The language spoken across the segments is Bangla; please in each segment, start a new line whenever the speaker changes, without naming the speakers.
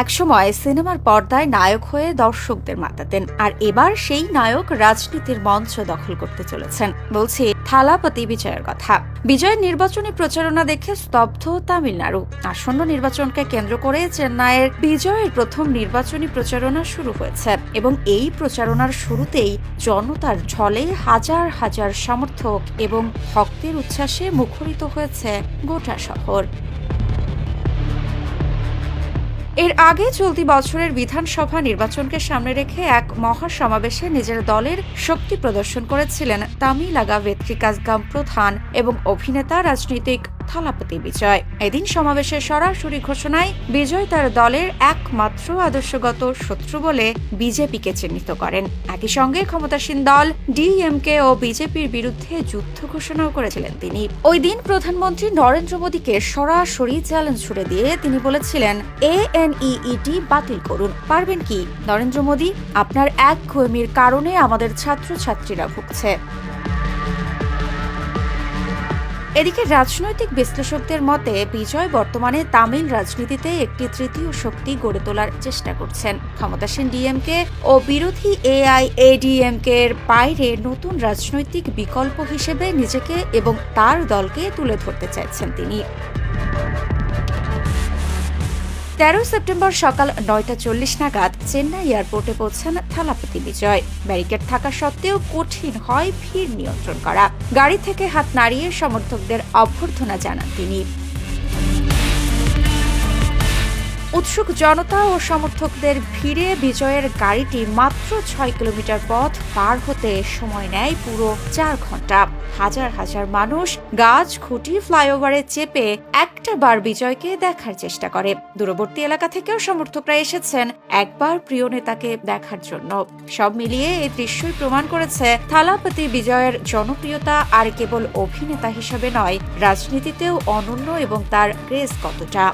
একসময় সিনেমার পর্দায় নায়ক হয়ে দর্শকদের মাতাতেন, আর এবার সেই নায়ক রাজনীতির মঞ্চ দখল করতে চলেছেন, বলছি থালাপতি বিজয়ের কথা। বিজয়ের নির্বাচনী প্রচারণা দেখে স্তব্ধ তামিলনাড়ু। আসন্ন নির্বাচনকে কেন্দ্র করে চেন্নাইয়ের বিজয়ের প্রথম নির্বাচনী প্রচারণা শুরু হয়েছে, এবং এই প্রচারণার শুরুতেই জনতার ঢলে হাজার হাজার সমর্থক এবং ভক্তের উচ্ছ্বাসে মুখরিত হয়েছে গোটা শহর। এর আগে চলতি বছরের বিধানসভা নির্বাচনকে সামনে রেখে এক মহা সমাবেশে নিজের দলের শক্তি প্রদর্শন করেছিলেন তামিলাগা ভেত্রিকাজগাম প্রধান এবং অভিনেতা, রাজনৈতিক থালাপতি বিজয়। এদিন সমাবেশের সরাসরি ঘোষণায় বিজয় তার দলের একমাত্র আদর্শগত শত্রু বলে বিজেপিকে চিহ্নিত করেন। একই সঙ্গে ক্ষমতাসীন দল ডিএমকে ও বিজেপির বিরুদ্ধে যুদ্ধ ঘোষণাও করেছিলেন তিনি। ওই দিন প্রধানমন্ত্রী নরেন্দ্র মোদীকে সরাসরি চ্যালেঞ্জ ছুড়ে দিয়ে তিনি বলেছিলেন, এ এনইইটি বাতিল করুন। পারবেন কি? নরেন্দ্র মোদী, আপনার এক ঘুমির কারণে আমাদের ছাত্রছাত্রীরা ভুগছে। এদিকে রাজনৈতিক বিশ্লেষকদের মতে, বিজয় বর্তমানে তামিল রাজনীতিতে একটি তৃতীয় শক্তি গড়ে তোলার চেষ্টা করছেন। ক্ষমতাসীন ডিএমকে ও বিরোধী এআই, এডিএমকে এর বাইরে নতুন রাজনৈতিক বিকল্প হিসেবে নিজেকে এবং তার দলকে তুলে ধরতে চাইছেন তিনি। তেরো সেপ্টেম্বর সকাল নয়টা চল্লিশ নাগাদ চেন্নাই এয়ারপোর্টে পৌঁছান থালাপতি বিজয়। ব্যারিকেড থাকা সত্ত্বেও কঠিন হয় ভিড় নিয়ন্ত্রণ করা। গাড়ি থেকে হাত নাড়িয়ে সমর্থকদের অভ্যর্থনা জানান তিনি। উৎসুক জনতা ও সমর্থকদের ভিড়ে বিজয়ের গাড়িটি মাত্র ছয় কিলোমিটার পথ পার হতে সময় নেয় পুরো চার ঘণ্টা। হাজার হাজার মানুষ গাছ, খুঁটি, ফ্লাইওভারে চেপে একটা বার বিজয়কে দেখার চেষ্টা করে। দূরবর্তী এলাকা থেকেও সমর্থকরা এসেছেন একবার প্রিয় নেতাকে দেখার জন্য। সব মিলিয়ে এই দৃশ্যই প্রমাণ করেছে থালাপতি বিজয়ের জনপ্রিয়তা আর কেবল অভিনেতা হিসেবে নয়, রাজনীতিতেও অনন্য এবং তার ক্রেজ কতটা।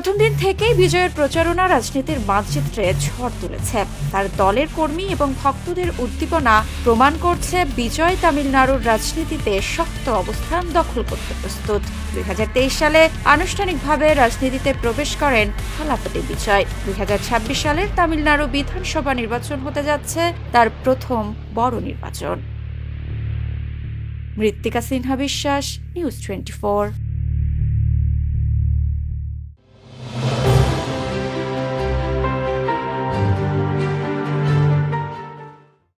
প্রথম দিন থেকেই বিজয়ের প্রচারণা রাজনীতির মানচিত্রে ঝড় তুলেছে। তার দলের কর্মী এবং ভক্তদের উদ্দীপনা প্রমাণ করছে বিজয় তামিলনাড়ুর রাজনীতিতে শক্ত অবস্থান দখল করতে প্রস্তুত। দুই হাজার তেইশ সালে আনুষ্ঠানিকভাবে রাজনীতিতে প্রবেশ করেন থালাপতি বিজয়। দুই হাজার ছাব্বিশ সালের তামিলনাড়ু বিধানসভা নির্বাচন হতে যাচ্ছে তার প্রথম বড় নির্বাচন। মৃত্তিকা সিনহা বিশ্বাস, নিউজ টোয়েন্টি